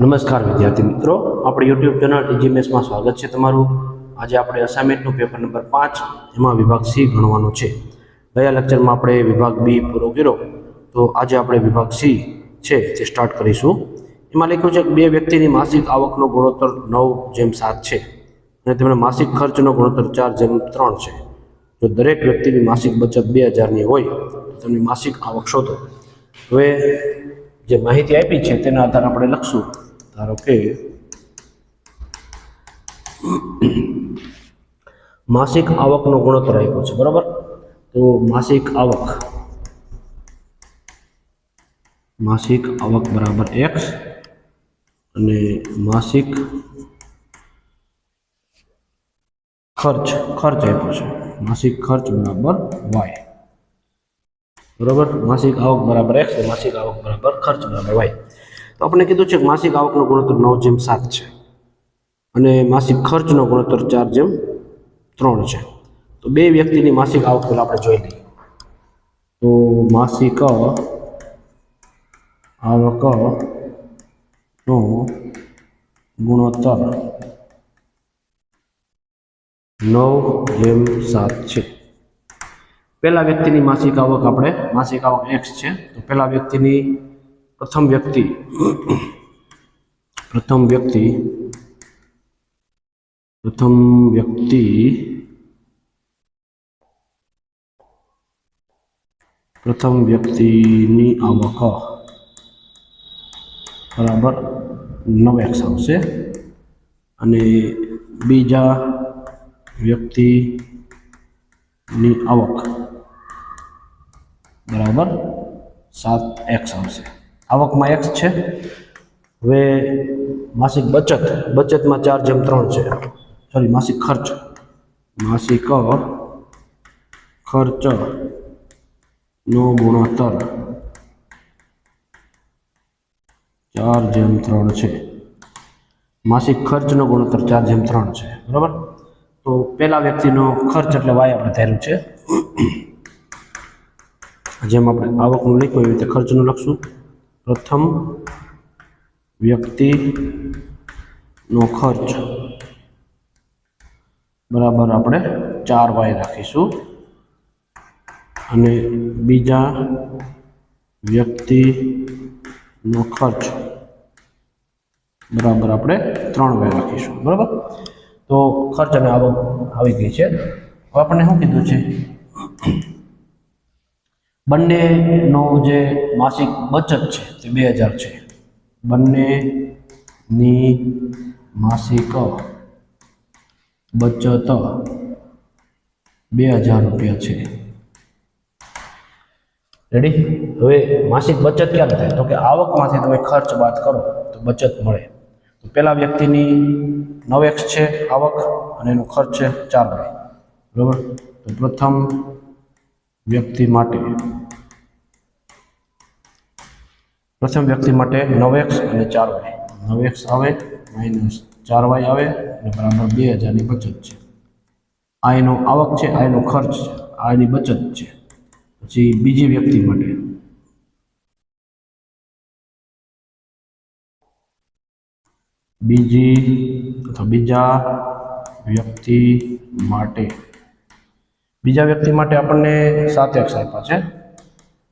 નમસ્કાર વિદ્યાર્થી મિત્રો. આપણે યુટ્યુબ ચેનલ ટીજીએમએસમાં સ્વાગત છે તમારું. આજે આપણે અસાઇનમેન્ટનું પેપર નંબર પાંચ, એમાં વિભાગ સી ગણવાનો છે. ગયા લેક્ચરમાં આપણે વિભાગ બી પૂરો કર્યો. તો આજે આપણે વિભાગ સી છે તે સ્ટાર્ટ કરીશું. એમાં લખ્યું છે કે બે વ્યક્તિની માસિક આવકનો ગુણોત્તર નવ જેમ સાત છે અને તેમણે માસિક ખર્ચનો ગુણોત્તર ચાર જેમ ત્રણ છે. જો દરેક વ્યક્તિની માસિક બચત બે હજારની હોય, તો તેમની માસિક આવક શોધો. હવે જે માહિતી આપી છે તેના આધારે આપણે લખશું. ધારો કે માસિક આવકનો ગુણોત્તર આપ્યો છે, બરાબર? તો માસિક આવક માસિક આવક બરાબર એક્સ અને માસિક ખર્ચ ખર્ચ આપ્યો છે. માસિક ખર્ચ બરાબર વાય બરાબર? માસિક આવક બરાબર એક્સ માસિક આવક બરાબર ખર્ચ બરાબર વાય તો આપણે કીધું છે કે માસિક આવકનો ગુણોત્તર નવ જેમ સાત છે. અને માસિક ખર્ચનો ગુણોત્તર ચાર જેમ ત્રણ છે. તો બે વ્યક્તિની માસિક આવક પહેલાં આપણે જોઈ લઈએ. તો માસિક આવક નો ગુણોત્તર નવ જેમ સાત છે. પહેલા વ્યક્તિની માસિક આવક આપણે, માસિક આવક એક્સ છે. તો પહેલા વ્યક્તિની પ્રથમ વ્યક્તિ પ્રથમ વ્યક્તિ પ્રથમ વ્યક્તિ, પ્રથમ વ્યક્તિની આવક બરાબર નવ એક્સ આવશે અને બીજા વ્યક્તિની આવક બરાબર સાત એક્સ આવશે. આવકમાં એક્સ છે. હવે માસિક બચત, બચતમાં ચાર જેમ ત્રણ છે. સોરી માસિક ખર્ચ. માસિક ખર્ચ નો ગુણોત્તર. ચાર જેમ ત્રણ છે. માસિક ખર્ચનો ગુણોત્તર ચાર જેમ ત્રણ છે. બરાબર? તો પહેલા વ્યક્તિનો ખર્ચ એટલે વાય આપણે ધાર્યું છે. જેમ આપણે આવકનું લખ્યું એવી રીતે ખર્ચનું લખશું. પ્રથમ વ્યક્તિનો ખર્ચ. બરાબર આપણે ચાર વાય રાખીશું. અને બીજા વ્યક્તિનો ખર્ચ. બરાબર આપણે ત્રણ વાય રાખીશું. બરાબર? તો ખર્ચ અને આવક આવી ગઈ છે. હવે આપણને શું કીધું છે? બંનેનો જે માસિક બચત છે તે બે હજાર છે. બંનેની માસિક બચત બે હજાર રૂપિયા છે. રેડી હવે માસિક બચત ક્યારે થાય? તો કે આવકમાંથી તમે ખર્ચ બાદ કરો, તો બચત મળે. તો પહેલાં વ્યક્તિની નવ એક્સ છે આવક, અને એનો ખર્ચ છે ચાર બરાબર? તો પ્રથમ વ્યક્તિ માટે. પ્રથમ વ્યક્તિ માટે નવ એક્સ અને ચાર વાય. નવ એક્સ આવે, માઇનસ ચાર વાય આવે, અને બરાબર બે હજારની બચત છે. આ એનો આવક છે આ એનો ખર્ચ છે આ એની બચત છે. પછી બીજી વ્યક્તિ માટે. બીજી અથવા બીજા વ્યક્તિ માટે. બીજા વ્યક્તિ માટે આપણને સાત એક્સ આપ્યા છે.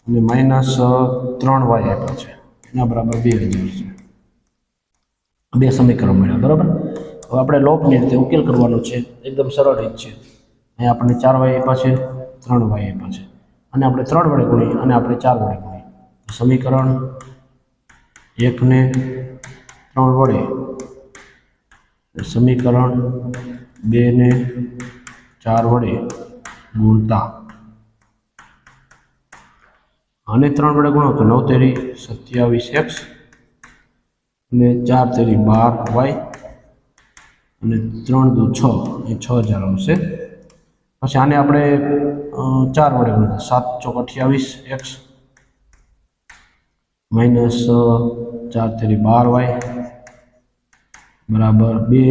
અને માઇનસ ત્રણ વાય આપ્યા છે. એના બરાબર બે હજાર છે. બે સમીકરણ મળ્યા, બરાબર? હવે આપણે લોપની રીતે ઉકેલ કરવાનો છે. એકદમ સરળ રીત છે. અહીં આપણને ચાર વાય આપ્યા છે, ત્રણ વાય આપ્યા છે. અને આપણે ત્રણ વડે ગુણીએ, અને આપણે ચાર વડે ગુણીએ. સમીકરણ એકને ત્રણ વડે. સમીકરણ બેને ચાર વડે. ગુણતા. આને ત્રણ વડે ગુણો તો નવ તેરી સત્યાવીસ એક્સ અને ચાર તેરી બાર વાય અને ત્રણ દુ છ, એ છ હજાર આવશે. પછી આને આપણે ચાર વડે ગુણતા સાત ચોક અઠ્યાવીસ એક્સ માઇનસ ચાર તેરી બાર વાય બરાબર બે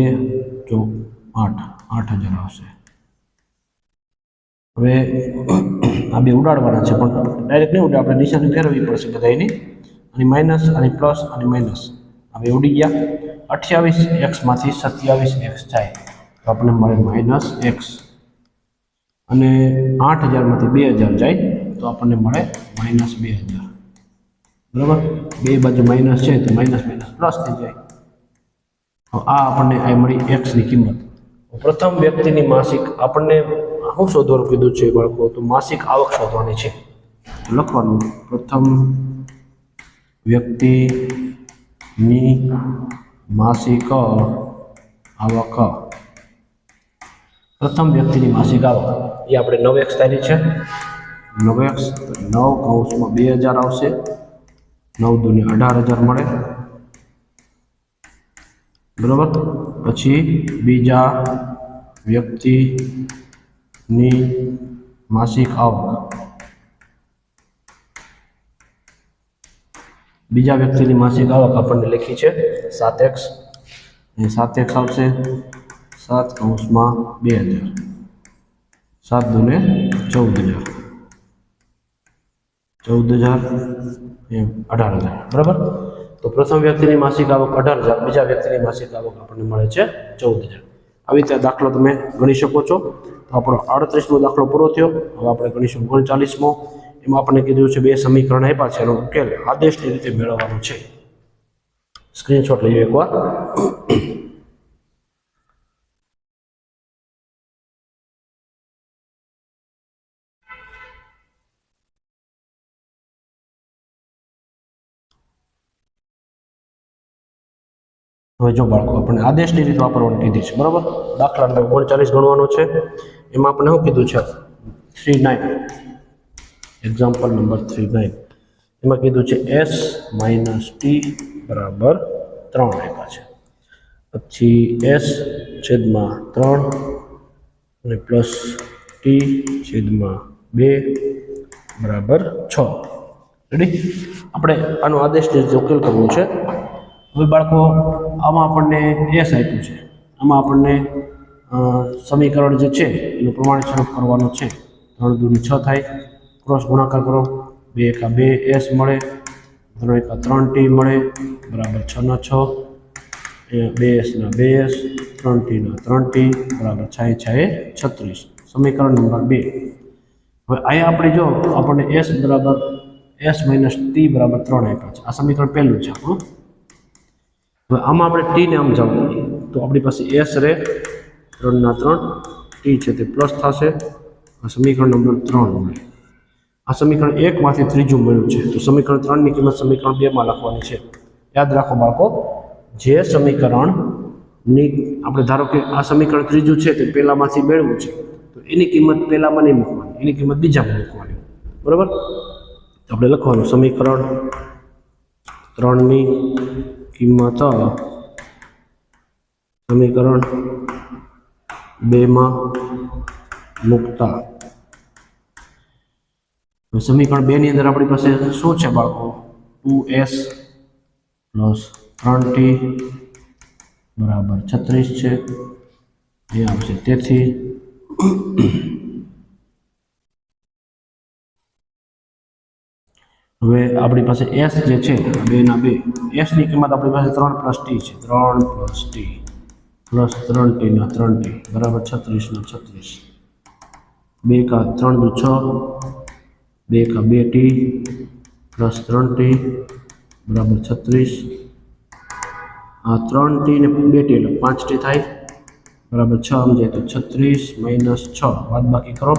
ચોક આઠ આઠ હજાર આવશે. હવે આ બે ઉડાડવાના છે, પણ ડાયરેક્ટ નહીં ઉડે, આપણે નિશાની ફેરવવી પડશે બધા એની અને માઇનસ અને પ્લસ અને માઇનસ હવે ઉડી ગયા. અઠ્યાવીસ એક્સમાંથી સત્યાવીસ એક્સ જાય. તો આપણને મળે માઇનસ એક્સ અને આઠ હજારમાંથી બે હજાર જાય, તો આપણને મળે માઇનસ બે હજાર. બરાબર? બે બાજુ માઇનસ છે, તો માઇનસ માઇનસ પ્લસ થઈ જાય. આ આપણને આ મળી એક્સની કિંમત. પ્રથમ વ્યક્તિની માસિક આપણને શું શોધવાનું કીધું છે બાળકો? તો માસિક આવક શોધવાની છે. લખવાનું. પ્રથમ વ્યક્તિની માસિક આવક. પ્રથમ વ્યક્તિની માસિક આવક. એ આપણે નવ એક્સ તારીખ છે. નવ એક્સ નવ કૌંસમાં બે હજાર આવશે. નવ દુને અઢાર હજાર મળે. બરાબર? પછી બીજા વ્યક્તિની માસિક આવક. બીજા વ્યક્તિની માસિક આવક આપણને લખી છે સાત એક્સ. એ સાત એક્સ આવશે સાત કૌંસમાં બે હજાર. સાત દુને ચૌદ હજાર. ચૌદ હજાર એ અઢાર હજાર. બરાબર? તો પ્રથમ વ્યક્તિની માસિક આવક અઢાર હજાર, બીજા વ્યક્તિની માસિક આવક આપણને મળે છે ચૌદ હજાર. આવી રીતે દાખલો તમે ગણી શકો છો. તો આપણો આડત્રીસમો દાખલો પૂરો થયો. હવે આપણે ગણીશું ઓગણચાલીસમો. એમાં આપણને કીધું છે બે સમીકરણ આપ્યા છે. એનો ઉકેલ આદેશની રીતે મેળવવાનો છે. સ્ક્રીનશોટ લઈએ એકવાર. હવે જો બાળકો, આપણને આદેશની રીત વાપરવાની કીધી છે, બરાબર? દાખલા નંબર ઓગણચાલીસ ગણવાનો છે. એમાં આપણે શું કીધું છે? Three nine example number three nine એમાં કીધું છે એસ માઇનસ ટી બરાબર ત્રણ આપ્યા છે. પછી એસ છેદમાં ત્રણ અને પ્લસ ટી છેદમાં બે બરાબર છ. રેડી આપણે આનો આદેશની રીતે ઉકેલ કરવો છે હવે બાળકો, આમાં આપણને એસ આપ્યું છે. આમાં આપણને સમીકરણ જે છે, એનું પ્રમાણિત સ્વરૂપ કરવાનું છે. ત્રણ દૂની છ થાય. ક્રોસ ગુણાકાર કરો. બે એકા બે એસ મળે. ત્રણ એકા ત્રણ ટી મળે. બરાબર છના છ. બે એસના બે એસ ત્રણ ટીના ત્રણ ટી બરાબર છાએ છાએ છત્રીસ. સમીકરણ નંબર બે. હવે અહીંયા આપણે જો, આપણને એસ બરાબર એસ માઇનસ ટી બરાબર ત્રણ આપ્યા છે. આ સમીકરણ પહેલું છે આપણું હવે આમાં આપણે ટીને આમ જવું તો આપણી પાસે એસ રહે ત્રણના ત્રણ ટી છે તે પ્લસ થશે. સમીકરણ નંબર ત્રણ આ સમીકરણ એકમાંથી ત્રીજું મળ્યું છે. તો સમીકરણ ત્રણની કિંમત સમીકરણ બેમાં લખવાની છે. યાદ રાખો બાળકો, જે સમીકરણની આપણે ધારો કે આ સમીકરણ ત્રીજું છે તે પહેલામાંથી મેળવું છે. તો એની કિંમત પહેલામાં નહીં મૂકવાની, એની કિંમત બીજામાં મૂકવાની. બરાબર? આપણે લખવાનું સમીકરણ ત્રણની કિંમત સમીકરણ બેમાં મૂકતા. સમીકરણ બેની અંદર આપણી પાસે શું છે બાળકો? ટુ એસ પ્લસ ત્રણ ટી બરાબર છત્રીસ છે. એ આવશે. તેથી હવે આપણી પાસે એસ જે છે, બે ના બે. એસની કિંમત આપણી પાસે ત્રણ પ્લસ ટી છે. ત્રણ પ્લસ ટી પ્લસ ત્રણ ટીના ત્રણ ટી બરાબર છત્રીસના છત્રીસ. બે કા ત્રણ દુ છ. બે કા બે ટી પ્લસ ત્રણ ટી બરાબર છત્રીસ. આ ત્રણ ટી ને બે ટી એટલે પાંચ ટી થાય. બરાબર છ સમજાય તો છત્રીસ માઇનસ છ. બાદ બાકી કરો.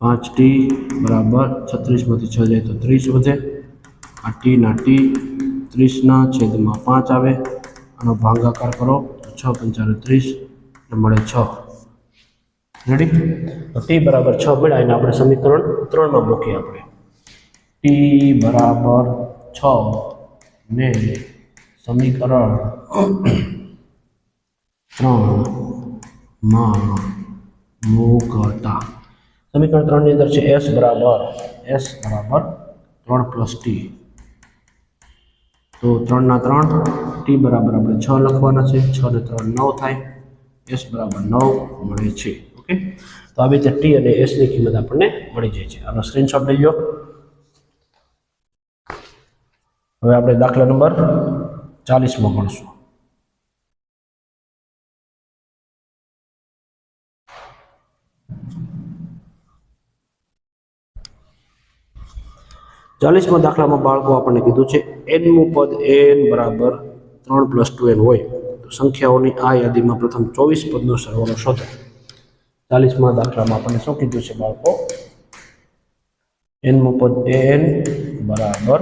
પાંચ ટી બરાબર છત્રીસમાંથી છ જાય તો ત્રીસ વધે. આ ટીના ટી ત્રીસના છેદમાં પાંચ આવે. આનો ભાગાકાર કરો તો છ પંચાને ત્રીસ ને મળે છ. રેડી તો ટી બરાબર છ મળ્યા એને આપણે સમીકરણ ત્રણમાં મૂકીએ આપણે. ટી બરાબર છ ને સમીકરણ ત્રણમાં મૂકતા. સમીકરણ ત્રણની અંદર છે એસ બરાબર એસ બરાબર ત્રણ પ્લસ ટી તો ત્રણના ત્રણ ટી બરાબર આપણે છ લખવાના છે છ ને ત્રણ નવ થાય એસ બરાબર નવ મળે છે ઓકે તો આવી રીતે ટી અને એસની કિંમત આપણને મળી જાય છે આનો સ્ક્રીનશોટ લઈ લો હવે આપણે દાખલા નંબર ચાલીસમાં ભણશું ચાલીસમાં દાખલામાં બાળકો આપણને કીધું છે એનનું પદ એન બરાબર ત્રણ પ્લસ ટુ એન હોય, તો સંખ્યાઓની આ યાદીમાં પ્રથમ ચોવીસ પદનો સરવાળો શોધો. ચાલીસમાં દાખલામાં આપણને શું કીધું છે બાળકો? એનનું પદ એન બરાબર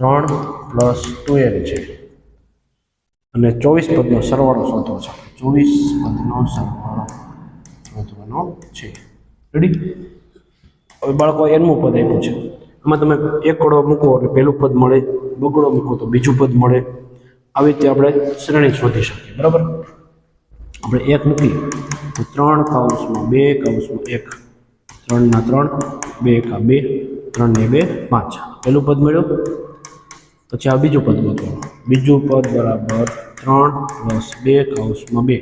ત્રણ પ્લસ ટુ એન છે. અને ચોવીસ પદનો સરવાળો શોધવો છે. ચોવીસ પદનો સરવાળો શોધવાનો છે. રેડી હવે બાળકો એનમું પદ આપ્યું છે. એમાં તમે એક કડો મૂકો એટલે પહેલું પદ મળે બગડો મૂકો તો બીજું પદ મળે. આવી રીતે આપણે શ્રેણી શોધી શકીએ, બરાબર? આપણે એક મૂકીએ તો ત્રણ કાઉસમાં બે કાઉન્સમાં એક. ત્રણના ત્રણ, બે એકા બે ત્રણ ને બે, પાંચ. પહેલું પદ મળ્યું? પછી આ બીજું પદ ગોતવાનું. બીજું પદ બરાબર ત્રણ પ્લસ બે કાઉસમાં બે.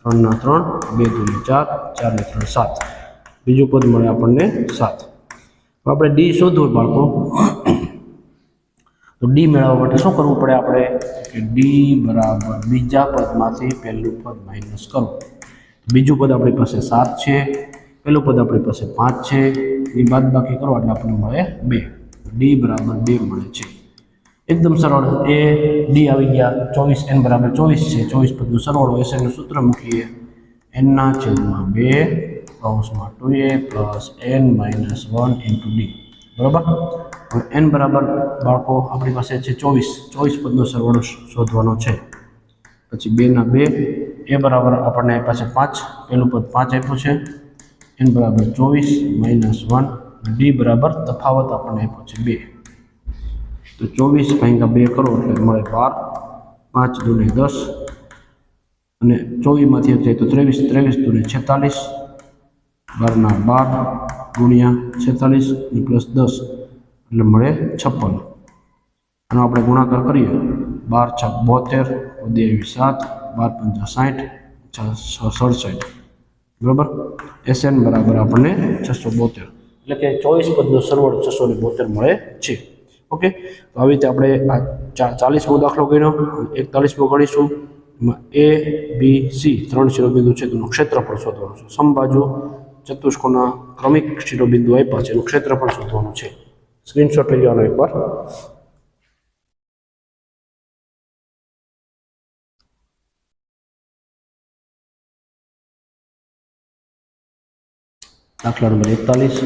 ત્રણના ત્રણ, બે દૂને ચાર ચાર ને ત્રણ સાત. બીજું પદ મળે આપણને સાત. તો આપણે ડી શોધવું બાળકો તો ડી મેળવવા માટે શું કરવું પડે આપણે? કે ડી બરાબર બીજા પદમાંથી પહેલું પદ માઇનસ કરો બીજું પદ આપણી પાસે સાત છે. પહેલું પદ આપણી પાસે પાંચ છે. એ બાદ બાકી કરો, એટલે આપણને મળે બે. ડી બરાબર બે મળે છે. એકદમ સરળ. એ ડી આવી ગયા. ચોવીસ એન બરાબર ચોવીસ છે. ચોવીસ પદનું સરવાળો એસએનનું સૂત્ર મૂકીએ. એનના છેદમાં બે. કૌંસમાં two A plus N minus one into D બરાબર? હવે એન બરાબર બાળકો આપણી પાસે છે ચોવીસ. ચોવીસ પદનો સરવાળો શોધવાનો છે. પછી બેના બે, એ બરાબર આપણને આપ્યા છે પાંચ. પહેલું પદ પાંચ આપ્યું છે. એન બરાબર ચોવીસ માઇનસ વન ડી બરાબર તફાવત આપણને આપ્યો છે બે. તો ચોવીસ ભાગ્યા બે કરો એટલે મળે બાર. પાંચ દુને દસ. અને ચોવીસમાંથી જાય તો ત્રેવીસ ત્રેવીસ દુને છેતાલીસ. બારના બાર ગુણ્યા છેતાલીસ પ્લસ દસ એટલે મળે છપ્પન. આનો આપણે ગુણાકાર કરીએ. બાર છ બોતેર આવી સાત, બાર પંચા સાઠ સડસઠ. બરાબર? એસએન બરાબર આપણને છસો બોતેર. એટલે કે ચોવીસ પદનો સરવાળો છસો ને બોતેર મળે છે. ઓકે? તો આવી રીતે આપણે આ ચા ચાલીસમો દાખલો ગણ્યો એકતાલીસમો ગણીશું. એમાં એ બી સી ત્રણ શિરોબિંદુ છે. તેનું ક્ષેત્રફળ શોધવાનું છે. સમબાજુ ચતુષ્કોણના ક્રમિક શિરોબિંદુ આપ્યા છે. એનું ક્ષેત્રફળ શોધવાનું છે. સ્ક્રીનશોટ લઈ લેવાનો એકવાર. દાખલા નંબર એકતાલીસ.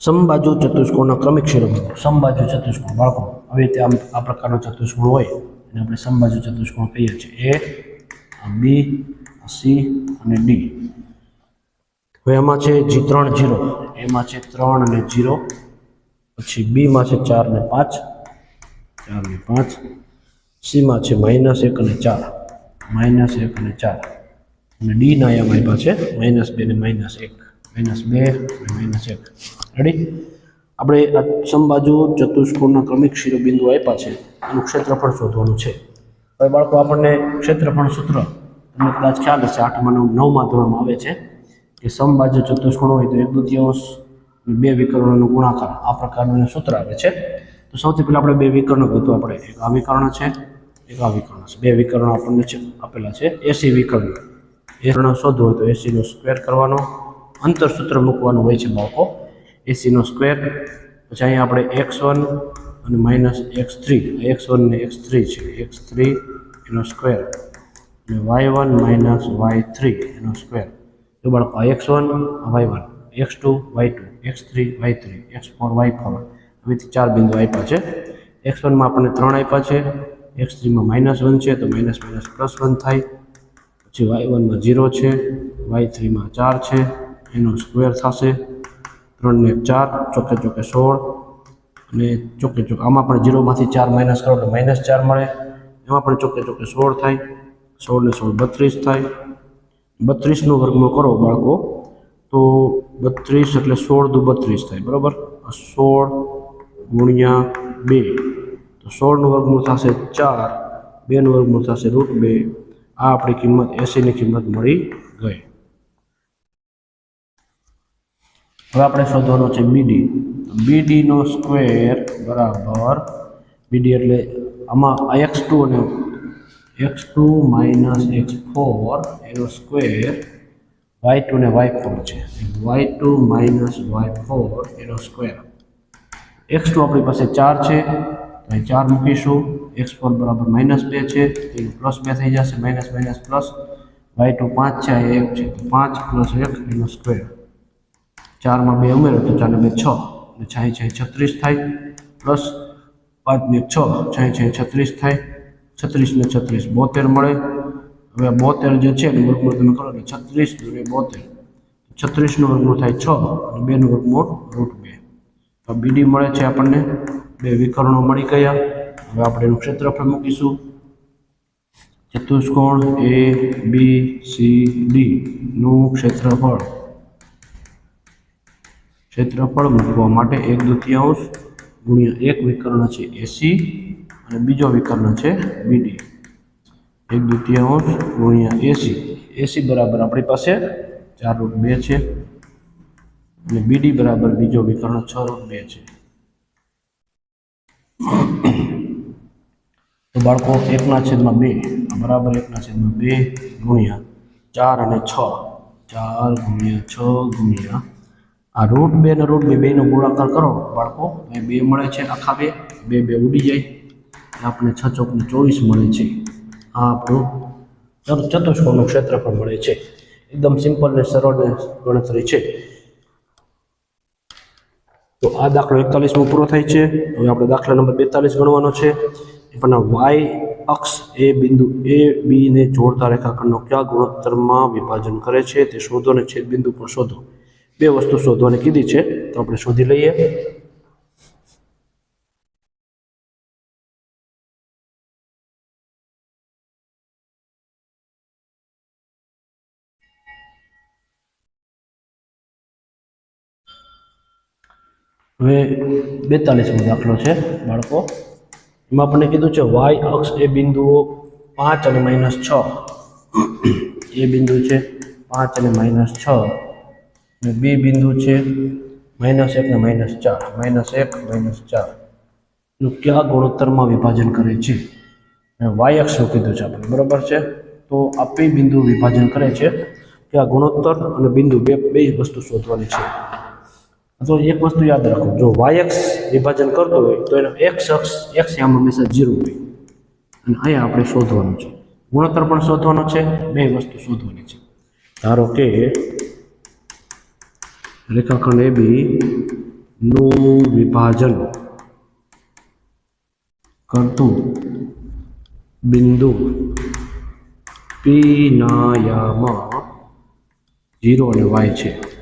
સમબાજુ ચતુષ્કોણના ક્રમિક શિરોબિંદુ. સમબાજુ ચતુષ્કોણ. બાળકો, હવે ત્યાં આમ આ પ્રકારનો ચતુષ્કોણ હોય, એને આપણે સમબાજુ ચતુષ્કોણ કહીએ છીએ. એ બી સી અને ડી હવે એમાં છે જી ત્રણ જીરો. એમાં છે ત્રણ અને જીરો. પછી બીમાં છે ચાર ને પાંચ. ચાર ને પાંચ. સીમાં છે માઇનસ એક અને ચાર. માઇનસ એક અને ચાર. અને ડીના એમ આપ્યા છે માઇનસ બે ને માઇનસ એક. માઇનસ બે અને માઇનસ એક. રેડી આપણે આ સમબાજુ ચતુષ્કોણના ક્રમિક શિરોબિંદુ આપ્યા છે. એનું ક્ષેત્રફળ શોધવાનું છે. હવે બાળકો, આપણને ક્ષેત્રફળ સૂત્ર તમને કદાચ ખ્યાલ હશે આઠમાં નવ, નવમાં ધોરણમાં આવે છે. કે સમબાજુ ચતુષ્કોણ હોય તો એક દૃત્યાંશ બે વિકર્ણોનો ગુણાકાર. આ પ્રકારનું સૂત્ર આવે છે. તો સૌથી પહેલાં આપણે બે વિકર્ણો ગોતવા આપણે એક આ વિકર્ણ છે, એક આ વિકર્ણ છે. બે વિકર્ણો આપણને આપેલા છે. એસી વિકર્ણ. એ વિકર્ણ શોધવું હોય તો એસીનો સ્ક્વેર કરવાનો. અંતર સૂત્ર મૂકવાનું હોય છે બાળકો. એસીનો સ્ક્વેર. પછી અહીંયા આપણે એક્સ વન અને minus X three. X one ને એક્સ છે. એક્સ થ્રી એનો square. Y one minus Y three એનો સ્ક્વેર તો બાળકો X one Y one X two Y two X three Y three X four Y four આવીથી ચાર બિંદુ આપ્યા છે. એક્સ વનમાં આપણને ત્રણ આપ્યા છે. એક્સ થ્રીમાં માઇનસ વન છે, તો માઇનસ માઇનસ પ્લસ વન થાય. પછી વાય વનમાં ઝીરો છે વાય થ્રીમાં ચાર છે, એનો સ્ક્વેર થશે. ત્રણને ચાર, ચોકે ચોકે સોળ. અને ચોકે ચોકે, આમાં પણ ઝીરોમાંથી ચાર માઇનસ કરો તો માઇનસ ચાર મળે. એમાં પણ ચોકે ચોકે સોળ થાય. સોળ ને સોળ, બત્રીસ થાય. બત્રીસનો વર્ગમાં કરો બાળકો. તો બત્રીસ એટલે સોળ દુ બત્રીસ થાય, બરાબર? સોળ ગુણ્યા બે. તો સોળનું વર્ગમૂળ થશે ચાર, બેનું વર્ગમૂળ થશે રૂટ બે. આ આપણી કિંમત એસીની કિંમત મળી ગઈ. હવે આપણે શોધવાનો છે બીડી. બીડીનો સ્ક્વેર બરાબર, બીડી એટલે આમાં એક્સ ટુ અને X two minus X four એનો સ્ક્વેર વાય ટુ ને વાય ફોર છે. Y two minus Y four એનો સ્ક્વેર એક્સ ટુ આપણી પાસે ચાર છે. તો અહીં ચાર મૂકીશું. એક્સ ફોર બરાબર માઇનસ બે છે. એ પ્લસ બે થઈ જશે. Minus minus plus Y two પાંચ છે. આ એક છે. તો પાંચ પ્લસ એક એનો સ્ક્વેર ચારમાં બે ઉમેરો તો ચારને બે છ. અને છાઈ છે છત્રીસ થાય. પ્લસ પાંચ ને છ છાઈ છે, છત્રીસ થાય. છત્રીસ ને છત્રીસ, બોતેર મળે. હવે બોતેર જે છે એનું વર્ગમૂળ તમે કરો એટલે છત્રીસ દૂરે બોતેર. છત્રીસનું વર્ગમૂળ થાય છ અને બેનું વર્ગમૂળ રૂટ બે. તો બીડી મળે છે આપણને. બે વિકરણો મળી ગયા. હવે આપણે એનું ક્ષેત્રફળ મૂકીશું. ચતુષ્કોણ એ બી સી ડી નું ક્ષેત્રફળ. ક્ષેત્રફળ મૂકવા માટે એક દૃતીયાંશ ગુણ્યા એક વિકર્ણ છે એસી અને બીજો વિકર્ણ છે બીડી એક દ્વિતીયાંશ ગુણ્યા એસી એસી બરાબર આપણી પાસે ચાર રૂટ બે છે. અને બીડી બરાબર બીજો વિકર્ણ છ રૂટ બે છે. તો બાળકો, એકના છેદમાં બે. બરાબર એકના છેદમાં બે ગુણ્યા ચાર અને છ. ચાર ગુણ્યા છ ગુણ્યા આ રૂટ બે ને રૂટ બે, બેનો ગુણાકાર કરો બાળકો. એ બે મળે છે આખા બે. બે બે ઉડી જાય. આપણને છ ચોકને ચોવીસ મળે છે. આ આપણું ચતુ- ચતુષ્કોણનું ક્ષેત્રફળ મળે છે. એકદમ સિમ્પલ ને સરળ ગણતરી છે. તો આ દાખલો એકતાલીસમો પૂરો થાય છે. હવે આપણે દાખલા નંબર બેતાલીસ ગણવાનો છે. પણ વાય અક્ષ એ બિંદુ એ બી ને જોડતા રેખાખંડનો કયા ગુણોત્તરમાં વિભાજન કરે છે તે શોધો અને છેદ બિંદુ પણ શોધો. બે વસ્તુ શોધવાની કીધી છે, તો આપણે શોધી લઈએ. હવે બેતાલીસમો દાખલો છે, બાળકો. એમાં આપણને કીધું છે વાય અક્ષ એ બિંદુઓ પાંચ અને માઇનસ છ. એ બિંદુ છે પાંચ અને માઇનસ છ. અને બી બિંદુ છે માઇનસ એક ને માઇનસ ચાર. માઇનસ એક, માઇનસ ચાર. નું કયા ગુણોત્તરમાં વિભાજન કરે છે? વાય અક્ષનું કીધું છે આપણે બરાબર છે? તો આ પી બિંદુ વિભાજન કરે છે. કે આ ગુણોત્તર અને બિંદુ બે બે વસ્તુ શોધવાની છે. તો એક વસ્તુ યાદ રાખો, જો વાય એક્સ વિભાજન કરતો હોય, તો એનો એક્સ અક્ષ એક્સ એમ હંમેશા જીરો હોય. અને અહીંયા આપણે શોધવાનું છે. ગુણોત્તર પણ શોધવાનો છે, બે વસ્તુ શોધવાની છે. ધારો કે રેખાખંડ એ બી નું વિભાજન કરતું બિંદુ પી ના યામાં જીરો અને વાય છે.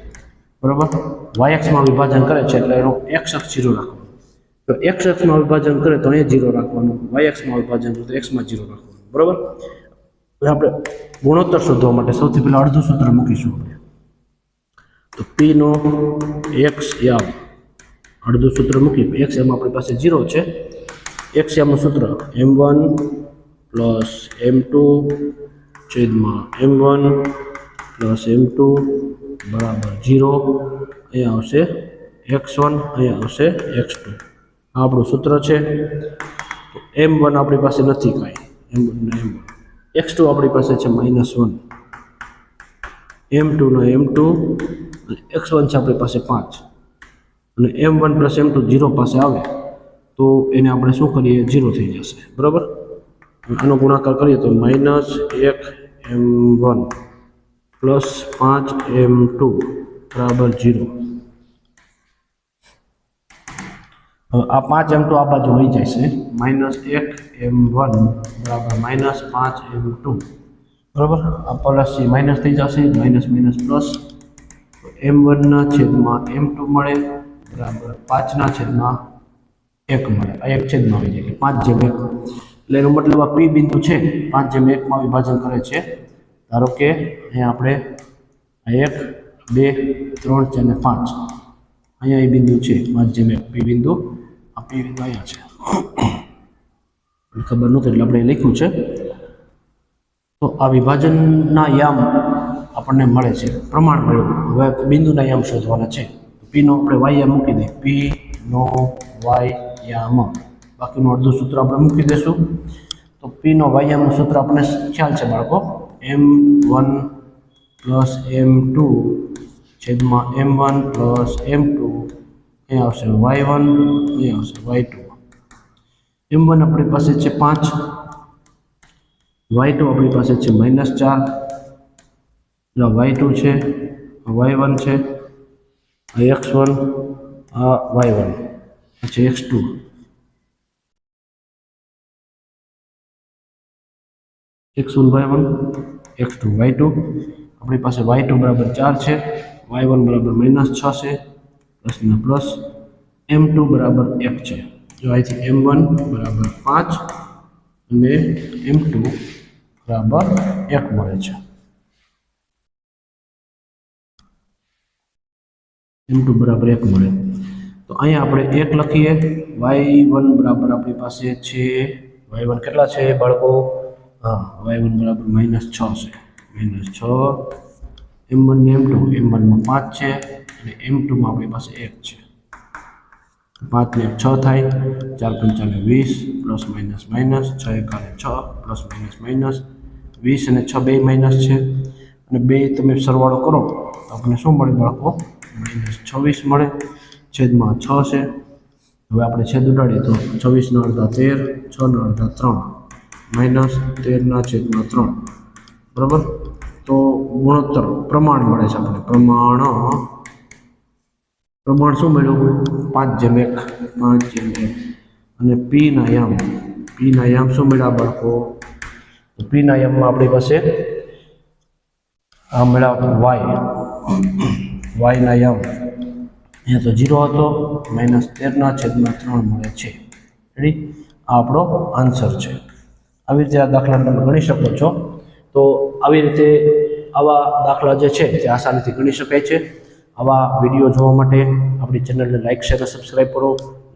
બરાબર? વાય એક્સમાં વિભાજન કરે છે એટલે એનો એક્સ અક્ષ જીરો રાખવાનો. તો એક્સ અક્ષમાં વિભાજન કરે તો અહીંયા જીરો રાખવાનું. વાય એક્સમાં વિભાજન તો એક્સમાં જીરો રાખવાનું. બરાબર? હવે આપણે ગુણોત્તર શોધવા માટે સૌથી પહેલાં અડધું સૂત્ર મૂકીશું. આપણે તો પીનો એક્સ યામ. અડધું સૂત્ર મૂકી એક્સ એમ આપણી પાસે જીરો છે. એક્સ યામનું સૂત્ર M one plus M two છેદમાં M one plus M two બરાબર. જીરો, અહીંયા આવશે. એક્સ વન, અહીંયા આવશે. X two. આપણું સૂત્ર છે. એમ વન આપણી પાસે નથી કાંઈ. એમ વન ને એમ વન. એક્સ ટુ આપણી પાસે છે માઇનસ વન. એમ ટુનો એમ ટુ. એક્સ વન છે આપણી પાસે પાંચ. અને M one plus M two zero પાસે આવે. તો એને આપણે શું કરીએ? જીરો થઈ જશે. બરાબર? આનો ગુણાકાર કરીએ તો માઇનસ એક એમ વન. પ્લસ પાંચ એમ ટુ, બરાબર જીરો. આ પાંચ એમ ટુ આ બાજુ વહી જાય છે માઇનસ એક એમ વન, બરાબર, માઇનસ પાંચ એમ ટુ. બરાબર? આ પ્લસ છે માઇનસ થઈ જશે, માઇનસ માઇનસ પ્લસ. એમ વનના છેદમાં એમ ટુ મળે, બરાબર, પાંચના છેદમાં એક મળે. આ એક છેદમાં આવી જાય પાંચ જેમ એક. એટલે એનો મતલબ આ પી બિંદુ છે, પાંચ જેમ એકમાં વિભાજન કરે છે. ધારો કે અહીંયા આપણે એક, બે, ત્રણ છે અને પાંચ. અહીંયા એ બિંદુ છે જેમ પી બિંદુ, આ પી બિંદુ અહીંયા છે. ખબર નહોતી એટલે આપણે લખ્યું છે. તો આ વિભાજનના યામ આપણને મળે છે. પ્રમાણ મળ્યું. હવે બિંદુના યામ શોધવાના છે. પીનો આપણે વાય મૂકી દઈએ. પી નો વાય યામ. બાકીનું અડધું સૂત્ર આપણે મૂકી દઈશું. તો પીનો વાયામનું સૂત્ર આપણને ખ્યાલ છે બાળકો. M one plus M two છેદમાં M one plus M two અહીં આવશે વાય વન અહીં આવશે વાય ટુ એમ વન આપણી પાસે છે પાંચ વાય ટુ આપણી પાસે છે માઇનસ ચાર વાય ટુ છે વાય વન છે, આ એક્સ વન આ વાય વન પછી X two X one Y one X two Y two. આપણી પાસે વાય ટુ બરાબર ચાર છે. વાય વન બરાબર માઇનસ છ છે. પ્લસના પ્લસ એમ ટુ બરાબર એક છે. જો અહીંથી એમ વન બરાબર પાંચ અને એમ ટુ બરાબર એક મળે છે. એમ ટુ બરાબર એક મળે. તો અહીંયા આપણે એક લખીએ. વાય વન બરાબર આપણી પાસે છે. વાય વન કેટલા છે? બાળકો વાય વન બરાબર માઇનસ છ છે. માઇનસ છ એમ વન ને એમ ટુ એમ વનમાં પાંચ છે અને એમ ટુમાં આપણી પાસે એક છે. પાંચ ને છ થાય, ચાર પંચાને વીસ, પ્લસ માઇનસ માઇનસ છ એકાને છ, પ્લસ માઇનસ માઇનસ વીસ અને છ બે માઇનસ છે. અને બે તમે સરવાળો કરો, તો આપણને શું મળે બાળકો? માઇનસ છવ્વીસ મળે, છેદમાં છ છે. હવે આપણે છેદ ઉડાડીએ તો છવ્વીસના અડધા તેર, છના અડધા ત્રણ. માઇનસ તેરના છેદમાં ત્રણ. બરાબર? તો ગુણોત્તર પ્રમાણ મળે છે આપણને. પ્રમાણ પ્રમાણ શું મળ્યું? પાંચ જેમ એક, પાંચ જેમ એક. અને પીના યામ પીના યમ શું મળ્યા બાળકો? પીના યામમાં આપણી પાસે આ મળ્યા વાય વાયના યમ. અહીંયા તો જીરો હતો, માઇનસ તેરના છેદમાં ત્રણ મળે છે. આ આપણો આન્સર છે. આવી રીતે આ દાખલા તમે ગણી શકો છો. તો આવી રીતે આવા દાખલા જે છે તે આસાનીથી ગણી શકાય છે. આવા વીડિયો જોવા માટે આપણી ચેનલને લાઇક શેર અને સબસ્ક્રાઈબ કરો.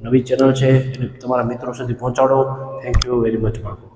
નવી ચેનલ છે એને તમારા મિત્રો સુધી પહોંચાડો. થેન્ક યુ વેરી મચ બાળકો